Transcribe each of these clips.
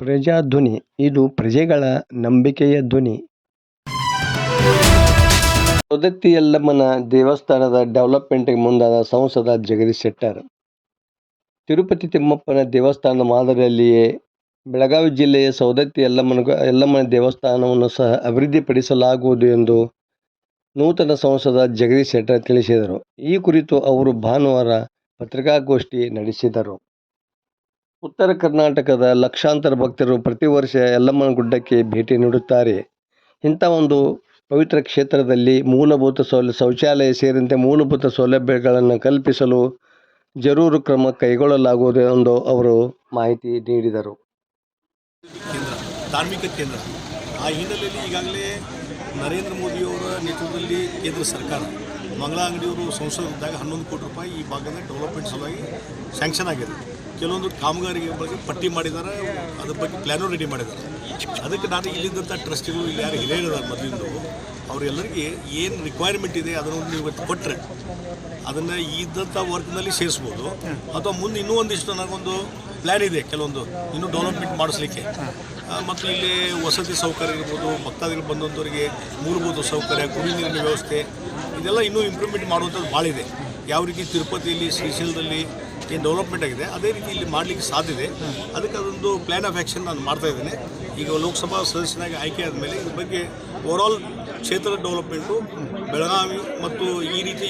ಪ್ರಜಾಧ್ವನಿ, ಇದು ಪ್ರಜೆಗಳ ನಂಬಿಕೆಯ ಧ್ವನಿ. ಸೋದತ್ತಿ ಯಲ್ಲಮ್ಮನ ದೇವಸ್ಥಾನದ ಡೆವಲಪ್ಮೆಂಟ್ಗೆ ಮುಂದಾದ ಸಂಸದ ಜಗದೀಶ್ ಶೆಟ್ಟರ್. ತಿರುಪತಿ ತಿಮ್ಮಪ್ಪನ ದೇವಸ್ಥಾನದ ಮಾದರಿಯಲ್ಲಿಯೇ ಬೆಳಗಾವಿ ಜಿಲ್ಲೆಯ ಸವದತ್ತಿ ಯಲ್ಲಮ್ಮನ ದೇವಸ್ಥಾನವನ್ನು ಸಹ ಅಭಿವೃದ್ಧಿಪಡಿಸಲಾಗುವುದು ಎಂದು ನೂತನ ಸಂಸದ ಜಗದೀಶ್ ಶೆಟ್ಟರ್ ತಿಳಿಸಿದರು. ಈ ಕುರಿತು ಅವರು ಭಾನುವಾರ ಪತ್ರಿಕಾಗೋಷ್ಠಿ ನಡೆಸಿದರು. ಉತ್ತರ ಕರ್ನಾಟಕದ ಲಕ್ಷಾಂತರ ಭಕ್ತರು ಪ್ರತಿ ವರ್ಷ ಯಲ್ಲಮ್ಮನ-ಗುಡ್ಡಕ್ಕೆ ಭೇಟಿ ನೀಡುತ್ತಾರೆ. ಇಂಥ ಒಂದು ಪವಿತ್ರ ಕ್ಷೇತ್ರದಲ್ಲಿ ಮೂಲಭೂತ ಶೌಚಾಲಯ ಸೇರಿದಂತೆ ಮೂಲಭೂತ ಸೌಲಭ್ಯಗಳನ್ನು ಕಲ್ಪಿಸಲು ಜರೂರು ಕ್ರಮ ಕೈಗೊಳ್ಳಲಾಗುವುದು ಎಂದು ಅವರು ಮಾಹಿತಿ ನೀಡಿದರು. ಧಾರ್ಮಿಕ ಕೇಂದ್ರ ಆ ಹಿನ್ನೆಲೆಯಲ್ಲಿ ಈಗಾಗಲೇ ನರೇಂದ್ರ ಮೋದಿಯವರ ನೇತೃತ್ವದಲ್ಲಿ ಕೇಂದ್ರ ಸರ್ಕಾರ ಮಂಗಳ ಅಂಗಡಿಯವರು ಸಂಸದರಿದ್ದಾಗ ಹನ್ನೊಂದು ಕೋಟಿ ರೂಪಾಯಿ ಈ ಭಾಗದ ಡೆವಲಪ್ಮೆಂಟ್ ಸಲುವಾಗಿ ಸ್ಯಾಂಕ್ಷನ್ ಆಗಿದೆ ಕೆಲವೊಂದು ಕಾಮಗಾರಿಗೆ ಬಗ್ಗೆ ಪಟ್ಟಿ ಮಾಡಿದ್ದಾರೆ, ಅದ್ರ ಬಗ್ಗೆ ಪ್ಲ್ಯಾನು ರೆಡಿ ಮಾಡಿದ್ದಾರೆ. ಅದಕ್ಕೆ ನಾನು ಇಲ್ಲಿದ್ದಂಥ ಟ್ರಸ್ಟಿಗಳು ಇಲ್ಲಿ ಯಾರು ಹಿರಿಯರಿದ್ದಾರೆ ಮೊದಲಿಂದು, ಅವರೆಲ್ಲರಿಗೆ ಏನು ರಿಕ್ವೈರ್ಮೆಂಟ್ ಇದೆ ಅದನ್ನು ನೀವು ಇವತ್ತು ಕೊಟ್ಟರೆ ಅದನ್ನು ಇದ್ದಂಥ ವರ್ಕ್ನಲ್ಲಿ ಸೇರಿಸ್ಬೋದು. ಅಥವಾ ಮುಂದೆ ಇನ್ನೂ ಒಂದಿಷ್ಟು ನನಗೊಂದು ಪ್ಲ್ಯಾನ್ ಇದೆ ಕೆಲವೊಂದು, ಇನ್ನೂ ಡೆವಲಪ್ಮೆಂಟ್ ಮಾಡಿಸ್ಲಿಕ್ಕೆ. ಮತ್ತು ಇಲ್ಲಿ ವಸತಿ ಸೌಕರ್ಯ ಇರ್ಬೋದು, ಭಕ್ತಾದಿಗಳು ಬಂದಂಥವ್ರಿಗೆ ಮೂಲಭೂತ ಸೌಕರ್ಯ ಕುಡಿ ನೀರಿನ ವ್ಯವಸ್ಥೆ, ಇದೆಲ್ಲ ಇನ್ನೂ ಇಂಪ್ರೂವ್ಮೆಂಟ್ ಮಾಡುವಂಥದ್ದು ಭಾಳ ಇದೆ. ಯಾವ ರೀತಿ ತಿರುಪತಿಯಲ್ಲಿ, ಶ್ರೀಶೈಲದಲ್ಲಿ ಏನು ಡೆವಲಪ್ಮೆಂಟ್ ಆಗಿದೆ. ಅದೇ ರೀತಿ ಇಲ್ಲಿ ಮಾಡಲಿಕ್ಕೆ ಸಾಧ್ಯ ಇದೆ. ಅದಕ್ಕೆ ಅದೊಂದು ಪ್ಲ್ಯಾನ್ ಆಫ್ ಆ್ಯಕ್ಷನ್ ನಾನು ಮಾಡ್ತಾ ಇದ್ದೇನೆ. ಈಗ ಲೋಕಸಭಾ ಸದಸ್ಯನಾಗಿ ಆಯ್ಕೆ ಆದಮೇಲೆ ಇದ್ರ ಬಗ್ಗೆ ಓವರಾಲ್ ಕ್ಷೇತ್ರದ ಡೆವಲಪ್ಮೆಂಟು ಬೆಳಗಾವಿ ಮತ್ತು ಈ ರೀತಿ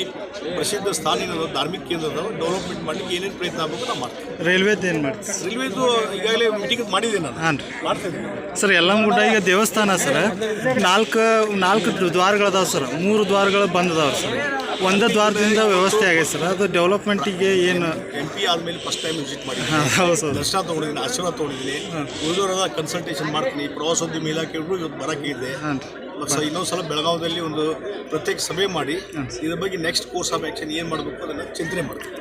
ಪ್ರಸಿದ್ಧ ಸ್ಥಾನಿನ ಧಾರ್ಮಿಕ ಕೇಂದ್ರದ ಡೆವಲಪ್ಮೆಂಟ್ ಮಾಡಲಿಕ್ಕೆ ಏನೇನು ಪ್ರಯತ್ನ ಆಗಬೇಕು ನಾವು ಮಾಡ್ತೀವಿ ರೈಲ್ವೇದು ಏನು ಮಾಡ್ತೀವಿ ರೈಲ್ವೇದು ಈಗಾಗಲೇ ಮೀಟಿಂಗ್ ಮಾಡಿದ್ದೀನಿ ನಾನು. ಹಾಂ ರೀ. ಮಾಡ್ತೀನಿ ಸರ್ ಸರ್ ಯಲ್ಲಮ್ಮಗುಡ್ಡ ಈಗ ದೇವಸ್ಥಾನ ಸರ್. ನಾಲ್ಕು ನಾಲ್ಕು ದ್ವಾರಗಳದಾವೆ ಸರ್. ಮೂರು ದ್ವಾರಗಳು ಬಂದದವ್ರು ಸರ್. ಒಂದೇ ದ್ವಾರದಿಂದ ವ್ಯವಸ್ಥೆ ಆಗೈತೆ ಸರ್. ಅದು ಡೆವಲಪ್ಮೆಂಟಿಗೆ ಏನು ಎಂ ಪಿ ಆದಮೇಲೆ ಫಸ್ಟ್ ಟೈಮ್ ವಿಸಿಟ್ ಮಾಡಿ ದರ್ಶನ ತೊಗೊಂಡಿದ್ದೀನಿ ಆಶೀರ್ವಾದ ತೊಗೊಂಡಿದ್ದೀನಿ. ಉಳಿದವರೆಲ್ಲ ಕನ್ಸಲ್ಟೇಷನ್ ಮಾಡ್ತೀನಿ. ಪ್ರವಾಸೋದ್ಯಮ ಇಲಾಖೆಗಳು ಇವತ್ತು ಹಾಂ ಮತ್ತು ಇನ್ನೊಂದು ಸಲ ಬೆಳಗಾವದಲ್ಲಿ ಒಂದು ಪ್ರತ್ಯೇಕ ಸಭೆ ಮಾಡಿ ಇದ್ರ ಬಗ್ಗೆ ನೆಕ್ಸ್ಟ್ ಕೋರ್ಸ್ ಆಫ್ ಆ್ಯಕ್ಷನ್ ಏನು ಮಾಡಬೇಕು ಅದನ್ನು ಚಿಂತನೆ ಮಾಡ್ತೀನಿ